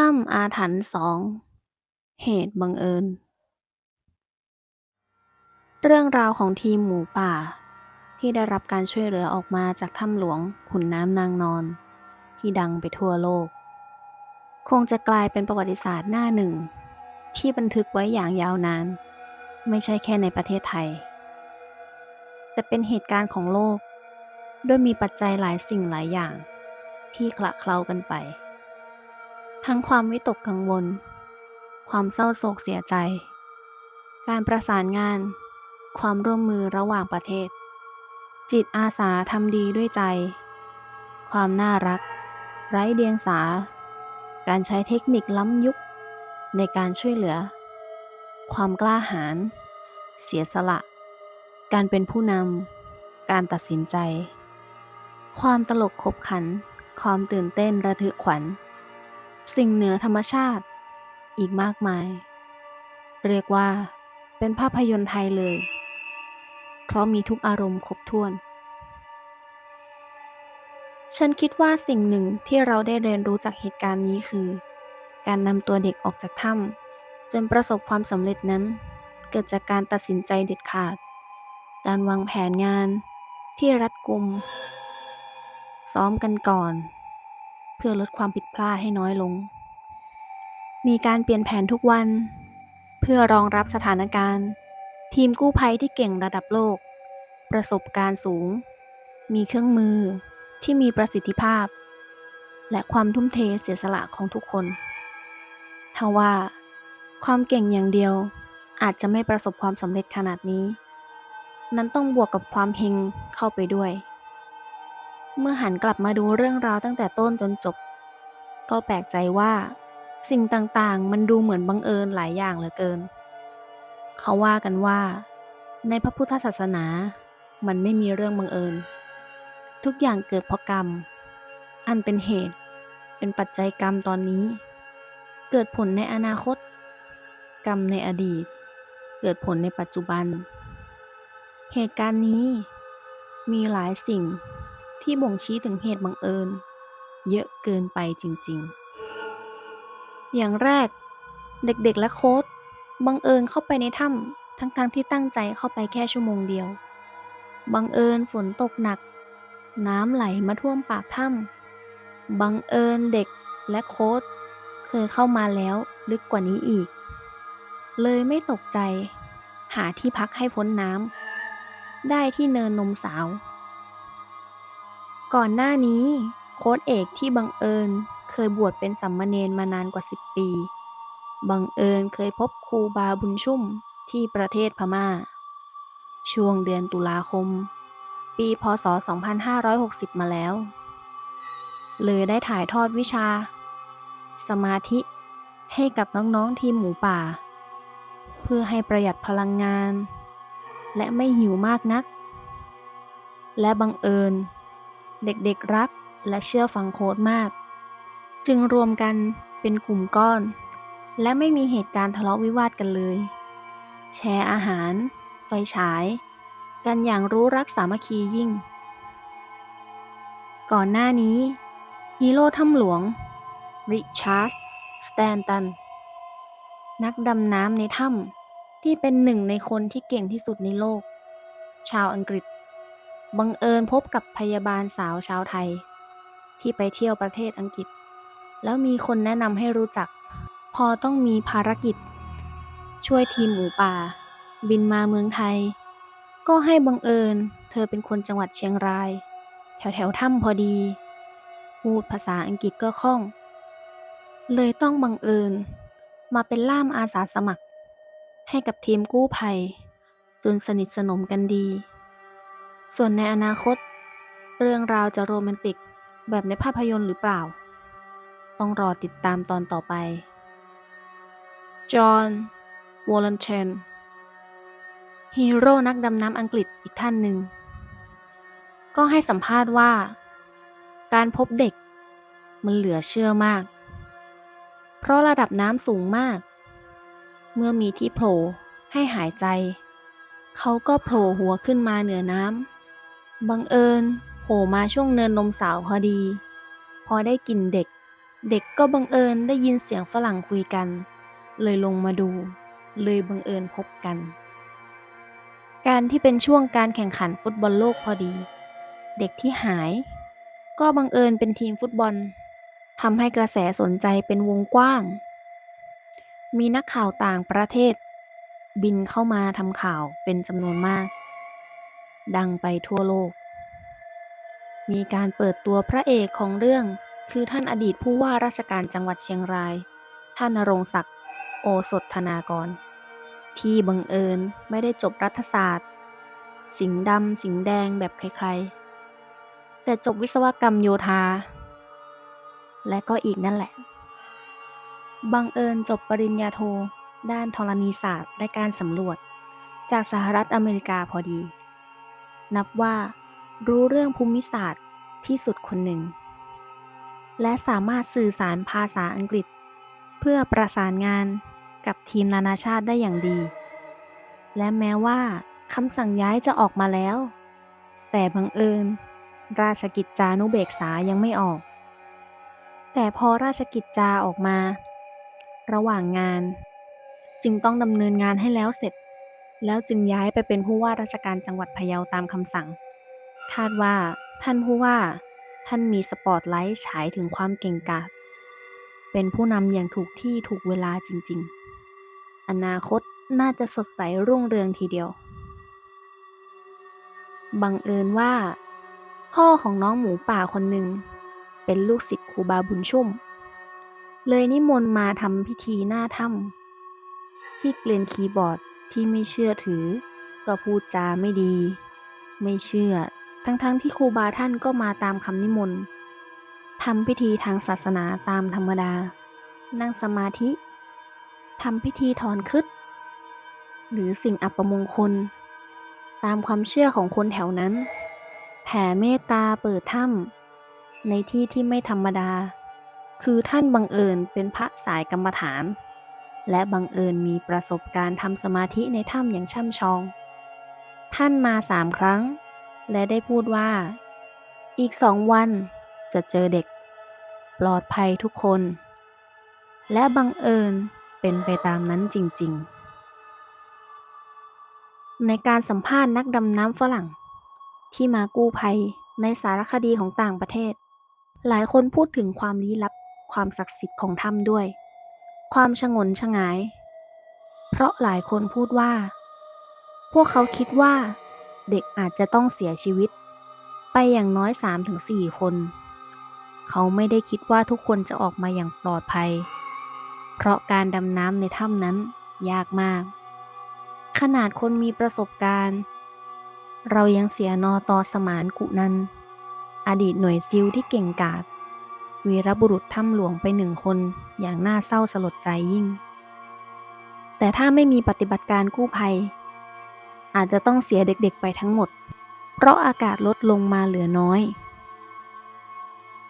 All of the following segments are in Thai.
ถ้ำอาถรรพ์สอง เหตุบังเอิญ เรื่องราวของทีมหมูป่า ที่ได้รับการช่วยเหลือออกมาจากถ้ำหลวงขุนน้ำนางนอน ที่ดังไปทั่วโลก คงจะกลายเป็นประวัติศาสตร์หน้าหนึ่ง ที่บันทึกไว้อย่างยาวนาน ไม่ใช่แค่ในประเทศไทย แต่เป็นเหตุการณ์ของโลก ด้วยมีปัจจัยหลายสิ่งหลายอย่าง ที่คละเคล้ากันไป ทั้งความวิตกกังวล ความเศร้าโศกเสียใจ การประสานงาน ความร่วมมือระหว่างประเทศ จิตอาสาทำดีด้วยใจ ความน่ารัก ไร้เดียงสา การใช้เทคนิคล้ำยุค ในการช่วยเหลือ ความกล้าหาญ เสียสละ การเป็นผู้นำ การตัดสินใจ ความตลกขบขัน ความตื่นเต้นระทึกขวัญ สิ่งเหนือธรรมชาติ อีกมากมาย เรียกว่าเป็นภาพยนตร์ไทยเลย เพราะมีทุกอารมณ์ครบถ้วน ฉันคิดว่าสิ่งหนึ่งที่เราได้เรียนรู้จากเหตุการณ์นี้คือ การนำตัวเด็กออกจากถ้ำจนประสบความสำเร็จนั้น เกิดจากการตัดสินใจเด็ดขาด การวางแผนงานที่รัดกุม ซ้อมกันก่อน เพื่อลดความผิดพลาดให้น้อยลง มีการเปลี่ยนแผนทุกวัน เพื่อรองรับสถานการณ์ ทีมกู้ภัยที่เก่งระดับโลก ประสบการณ์สูง มีเครื่องมือที่มีประสิทธิภาพ และความทุ่มเทเสียสละของทุกคนทว่า ความเก่งอย่างเดียวอาจจะไม่ประสบความสำเร็จขนาดนี้ นั้นต้องบวกกับความเฮงเข้าไปด้วย เมื่อหันกลับมาดูเรื่องราวตั้งแต่ต้นจนจบ ก็แปลกใจว่า สิ่งต่างๆ มันดูเหมือนบังเอิญหลายอย่างเหลือเกิน เขาว่ากันว่า ในพระพุทธศาสนา มันไม่มีเรื่องบังเอิญ ทุกอย่างเกิดเพราะกรรม อันเป็นเหตุ เป็นปัจจัยกรรมตอนนี้ เกิดผลในอนาคต กรรมในอดีต เกิดผลในปัจจุบัน เหตุการณ์นี้มีหลายสิ่ง ที่บ่งชี้ถึงเหตุบังเอิญ เยอะเกินไปจริงๆ อย่างแรกเด็กๆและโค้ชบังเอิญเข้าไปในถ้ำทั้งๆที่ตั้งใจเข้าไปแค่ชั่วโมงเดียว บังเอิญฝนตกหนัก น้ำไหลมาท่วมปากถ้ำบังเอิญเด็กและโค้ชเคยเข้ามาแล้วลึกกว่านี้อีก เลยไม่ตกใจ หาที่พักให้พ้นน้ำได้ที่เนินนมสาว ก่อนหน้านี้ โค้ชเอกที่บังเอิญเคยบวชเป็นสามมาเณรมานานกว่า 10 ปี บังเอิญเคยพบครูบาบุญชุ่มที่ประเทศพม่า ช่วงเดือนตุลาคม ปีพศ 2560 มาแล้ว เลยได้ถ่ายทอดวิชา สมาธิให้กับน้อง ๆ ทีมหมูป่า เพื่อให้ประหยัดพลังงาน และไม่หิวมากนัก และบังเอิญ เด็กๆรักและเชื่อฟังโค้ดมาก จึงรวมกันเป็นกลุ่มก้อน และไม่มีเหตุการณ์ทะเลาะวิวาทกันเลย แชร์อาหาร ไฟฉาย กันอย่างรู้รักสามัคคียิ่ง ก่อนหน้านี้ฮีโร่ถ้ำหลวง ริชาร์ดสแตนตัน นักดำน้ำในถ้ำที่เป็นหนึ่งในคนที่เก่งที่สุดในโลก ชาวอังกฤษ บังเอิญพบกับพยาบาลสาวชาวไทย ที่ไปเที่ยวประเทศอังกฤษ แล้วมีคนแนะนำให้รู้จัก พอต้องมีภารกิจ ช่วยทีมหมูป่า บินมาเมืองไทย ก็ให้บังเอิญ เธอเป็นคนจังหวัดเชียงราย แถวแถวถ้ำพอดี พูดภาษาอังกฤษก็คล่อง เลยต้องบังเอิญ มาเป็นล่ามอาสาสมัคร ให้กับทีมกู้ภัยจนสนิทสนมกันดี ส่วนในอนาคต เรื่องราวจะโรแมนติกแบบในภาพยนตร์หรือเปล่า ต้องรอติดตามตอนต่อไป จอห์น วอลเลนเชน ฮีโร่นักดำน้ำอังกฤษอีกท่านหนึ่ง ก็ให้สัมภาษณ์ว่า การพบเด็กมันเหลือเชื่อมาก เพราะระดับน้ำสูงมาก เมื่อมีที่โผล่ให้หายใจ เขาก็โผล่หัวขึ้นมาเหนือน้ำ บังเอิญโผล่มาช่วงเนินนมสาวพอดี พอได้กลิ่นเด็ก เด็กก็บังเอิญได้ยินเสียงฝรั่งคุยกัน เลยลงมาดู เลยบังเอิญพบกัน การที่เป็นช่วงการแข่งขันฟุตบอลโลกพอดี เด็กที่หาย ก็บังเอิญเป็นทีมฟุตบอลทำให้กระแสสนใจเป็นวงกว้าง มีนักข่าวต่างประเทศ บินเข้ามาทำข่าวเป็นจำนวนมาก ดังไปทั่วโลก มีการเปิดตัวพระเอกของเรื่อง คือท่านอดีตผู้ว่าราชการจังหวัดเชียงราย ท่านนรงศักดิ์โอสถธนากร ที่บังเอิญไม่ได้จบรัฐศาสตร์ สิงดำสิงแดงแบบใครๆ แต่จบวิศวกรรมโยธา และก็อีกนั่นแหละ บังเอิญจบปริญญาโท ด้านธรณีศาสตร์และการสำรวจ จากสหรัฐอเมริกาพอดี นับว่ารู้เรื่องภูมิศาสตร์ที่สุดคนหนึ่ง และสามารถสื่อสารภาษาอังกฤษ เพื่อประสานงานกับทีมนานาชาติได้อย่างดี และแม้ว่าคำสั่งย้ายจะออกมาแล้ว แต่บังเอิญ ราชกิจจานุเบกษายังไม่ออก แต่พอราชกิจจาออกมา ระหว่างงาน จึงต้องดำเนินงานให้แล้วเสร็จ แล้วจึงย้ายไปเป็นผู้ว่าราชการจังหวัดพะเยาตามคำสั่ง คาดว่า ท่านผู้ว่า ท่านมีสปอตไลท์ฉายถึงความเก่งกาจเป็นผู้นำอย่างถูกที่ถูกเวลาจริง ๆ อนาคตน่าจะสดใสรุ่งเรืองทีเดียว บังเอิญว่า พ่อของน้องหมูป่าคนหนึ่ง เป็นลูกศิษย์ครูบาบุญชุ่ม เลยนิมนต์มาทำพิธีหน้าถ้ำ ที่เกลียนคีย์บอร์ดที่ไม่เชื่อถือ ก็พูดจาไม่ดี ไม่เชื่อ ทั้งๆทที่ครูบาท่านก็มาตามคำนิมนต์ทำพิธีทางศาสนาตามธรรมดา นั่งสมาธิทำพิธีถอนคึดหรือสิ่งอัปมงคล ตามความเชื่อของคนแถวนั้น แผ่เมตตาเปิดถ้ำในที่ที่ไม่ธรรมดา คือท่านบังเอิญเป็นพระสายกรรมฐาน และบังเอิญมีประสบการณ์ทำสมาธิในถ้ำอย่างช่ำชอง ท่านมาสามครั้ง และได้พูดว่า อีกสองวันจะเจอเด็ก ปลอดภัยทุกคน และบังเอิญเป็นไปตามนั้นจริงๆ ในการสัมภาษณ์นักดำน้ำฝรั่ง ที่มากู้ภัยในสารคดีของต่างประเทศ หลายคนพูดถึงความลี้ลับความศักดิ์สิทธิ์ของถ้ำด้วย ความชงนชงาย เพราะหลายคนพูดว่า พวกเขาคิดว่า เด็กอาจจะต้องเสียชีวิต ไปอย่างน้อย 3-4 คน เขาไม่ได้คิดว่าทุกคนจะออกมาอย่างปลอดภัย เพราะการดำน้ำในถ้ำนั้นยากมาก ขนาดคนมีประสบการณ์ เรายังเสียนอตอสมานกุนัน อดีตหน่วยซิลที่เก่งกาจ วีรบุรุษถ้ำหลวงไปหนึ่งคนอย่างน่าเศร้าสลดใจยิ่ง แต่ถ้าไม่มีปฏิบัติการกู้ภัย อาจจะต้องเสียเด็กๆไปทั้งหมด เพราะอากาศลดลงมาเหลือน้อย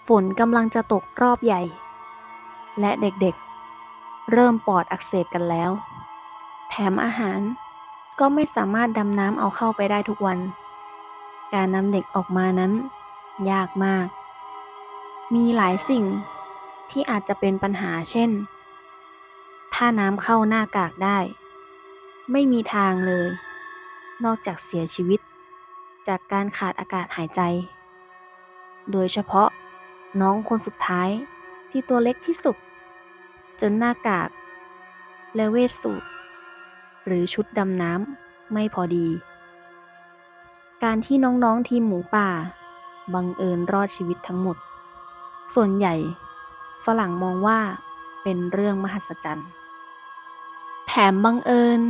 ฝนกำลังจะตกรอบใหญ่ และเด็กๆ เริ่มปอดอักเสบกันแล้ว แถมอาหารก็ไม่สามารถดำน้ำเอาเข้าไปได้ทุกวัน การนำเด็กออกมานั้น ยากมาก มีหลายสิ่งที่อาจจะเป็นปัญหาเช่น ถ้าน้ำเข้าหน้ากากได้ ไม่มีทางเลย นอกจากเสียชีวิต จากการขาดอากาศหายใจ โดยเฉพาะน้องคนสุดท้ายที่ตัวเล็กที่สุด จนหน้ากาก และเวทสูทหรือชุดดำน้ำไม่พอดี การที่น้องๆทีมหมูป่า บังเอิญรอดชีวิตทั้งหมด ส่วนใหญ่ ฝรั่งมองว่าเป็นเรื่องมหัศจรรย์ แถมบังเอิญ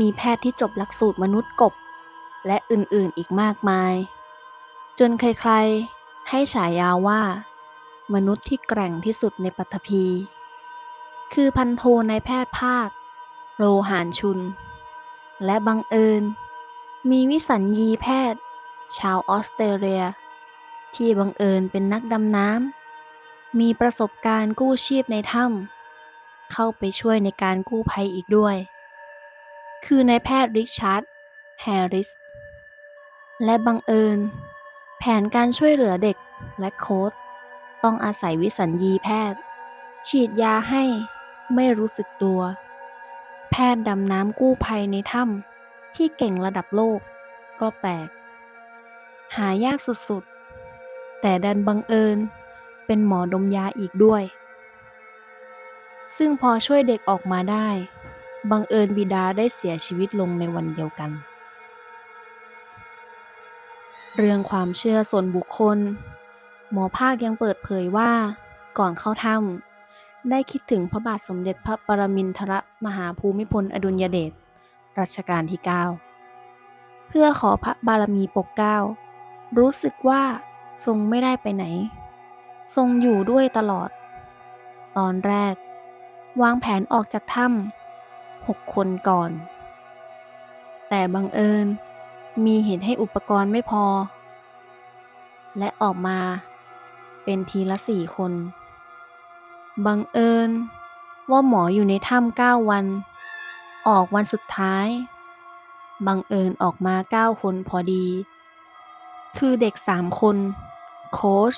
มีแพทย์ที่จบหลักสูตรมนุษย์กบ และอื่นๆอีกมากมาย จนใครๆ ให้ฉายาว่า มนุษย์ที่แกร่งที่สุดในปัตภี คือพันโทในแพทย์ภาค โรหานชุน และบังเอิญ มีวิสัญญีแพทย์ ชาวออสเตรเลีย ที่บังเอิญเป็นนักดำน้ำ มีประสบการณ์กู้ชีพในถ้ำ เข้าไปช่วยในการกู้ภัยอีกด้วย คือนายแพทย์ริชาร์ด แฮร์ริส และบังเอิญ แผนการช่วยเหลือเด็กและโค้ชต้องอาศัยวิสัญญีแพทย์ ฉีดยาให้ไม่รู้สึกตัว แพทย์ดำน้ำกู้ภัยในถ้ำที่เก่งระดับโลกก็แปลก หายากสุดๆ แต่ดันบังเอิญ เป็นหมอดมยาอีกด้วย ซึ่งพอช่วยเด็กออกมาได้ บังเอิญบิดาได้เสียชีวิตลงในวันเดียวกัน เรื่องความเชื่อส่วนบุคคล หมอภาคยังเปิดเผยว่า ก่อนเข้าถ้ำได้คิดถึงพระบาทสมเด็จพระปรมินทรมหาภูมิพลอดุลยเดชรัชกาลที่ 9 เพื่อขอพระบารมีปกเกล้ารู้สึกว่า ทรงไม่ได้ไปไหน ทรงอยู่ด้วยตลอด ตอนแรก วางแผนออกจากถ้ำหกคนก่อน แต่บังเอิญมีเหตุให้อุปกรณ์ไม่พอ และออกมาเป็นทีละสี่คน บังเอิญว่าหมออยู่ในถ้ำเก้าวัน ออกวันสุดท้าย บังเอิญออกมาเก้าคนพอดี คือเด็กสามคน โค้ช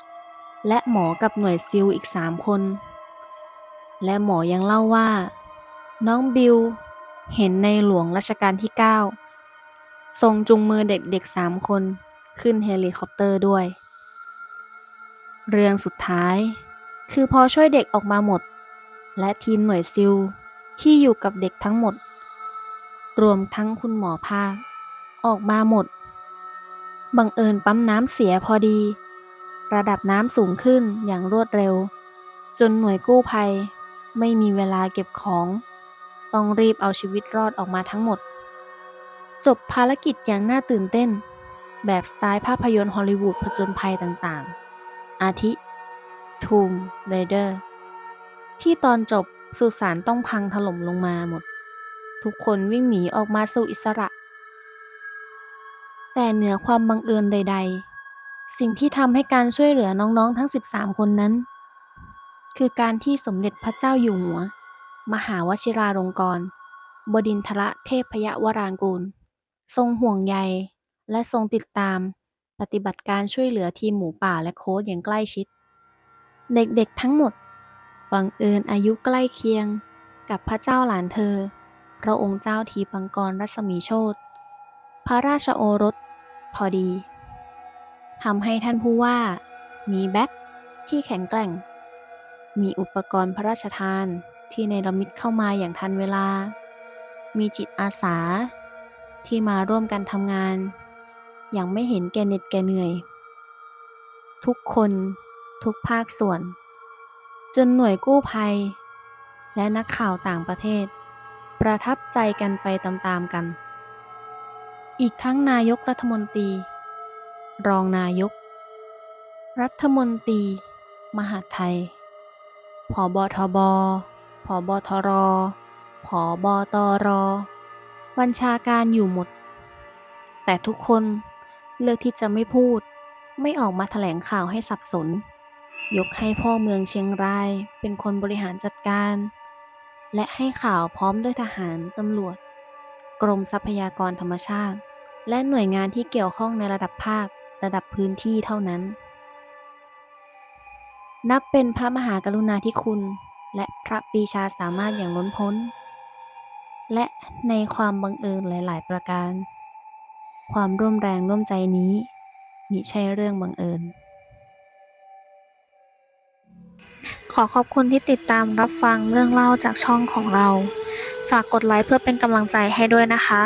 และหมอกับหน่วยซิลอีกสามคน และหมอยังเล่าว่า น้องบิวเห็นในหลวงรัชกาลที่ 9 ทรงจุงมือเด็กๆสามคนขึ้นเฮลิคอปเตอร์ด้วย เรื่องสุดท้าย คือพอช่วยเด็กออกมาหมด และทีมหน่วยซิลที่อยู่กับเด็กทั้งหมด รวมทั้งคุณหมอภาค ออกมาหมด บังเอิญปั๊มน้ำเสียพอดี ระดับน้ำสูงขึ้นอย่างรวดเร็ว จนหน่วยกู้ภัย ไม่มีเวลาเก็บของ ต้องรีบเอาชีวิตรอดออกมาทั้งหมด จบภารกิจอย่างน่าตื่นเต้น แบบสไตล์ภาพยนตร์ฮอลลีวูดผจญภัยต่างๆ อาทิ Tomb Raider ที่ตอนจบสุสานต้องพังถล่มลงมาหมด ทุกคนวิ่งหนีออกมาสู่อิสระ แต่เหนือความบังเอิญใด ๆ สิ่งที่ทำให้การช่วยเหลือน้องๆ ทั้ง 13 คนนั้น คือการที่สมเด็จพระเจ้าอยู่หัว มหาวชิราลงกรณบดินทรเทพยวรางกูล ทรงห่วงใย และทรงติดตาม ปฏิบัติการช่วยเหลือทีมหมูป่าและโค้ชอย่างใกล้ชิด เด็กๆทั้งหมดบังเอิญอายุใกล้เคียงกับพระเจ้าหลานเธอ พระองค์เจ้าทีปังกรรัศมีโชตพระราชโอรส พอดีทำให้ท่านผู้ว่ามีแบ็คที่แข็งแกร่ง มีอุปกรณ์พระราชทานที่ในระมิดเข้ามาอย่างทันเวลา มีจิตอาสาที่มาร่วมกันทำงาน อย่างไม่เห็นแก่เหน็ดแก่เหนื่อย ทุกคนทุกภาคส่วน จนหน่วยกู้ภัย และนักข่าวต่างประเทศ ประทับใจกันไปตามๆกัน อีกทั้งนายกรัฐมนตรี รองนายก รัฐมนตรี มหาดไทยผอบทบผอบทรผอบตร บัญชาการอยู่หมด แต่ทุกคนเลือกที่จะไม่พูด ไม่ออกมาแถลงข่าวให้สับสน ยกให้พ่อเมืองเชียงราย เป็นคนบริหารจัดการ และให้ข่าวพร้อมด้วยทหาร ตำรวจ กรมทรัพยากรธรรมชาติ และหน่วยงานที่เกี่ยวข้องในระดับภาค ระดับพื้นที่เท่านั้น นับเป็นพระมหากรุณาธิคุณ และพระปีชาสามารถอย่างล้นพ้น และในความบังเอิญหลาย ๆ ประการ ความร่วมแรงร่วมใจนี้มิใช่เรื่องบังเอิญ ขอขอบคุณที่ติดตามรับฟังเรื่องเล่าจากช่องของเรา ฝากกดไลค์เพื่อเป็นกำลังใจให้ด้วยนะคะ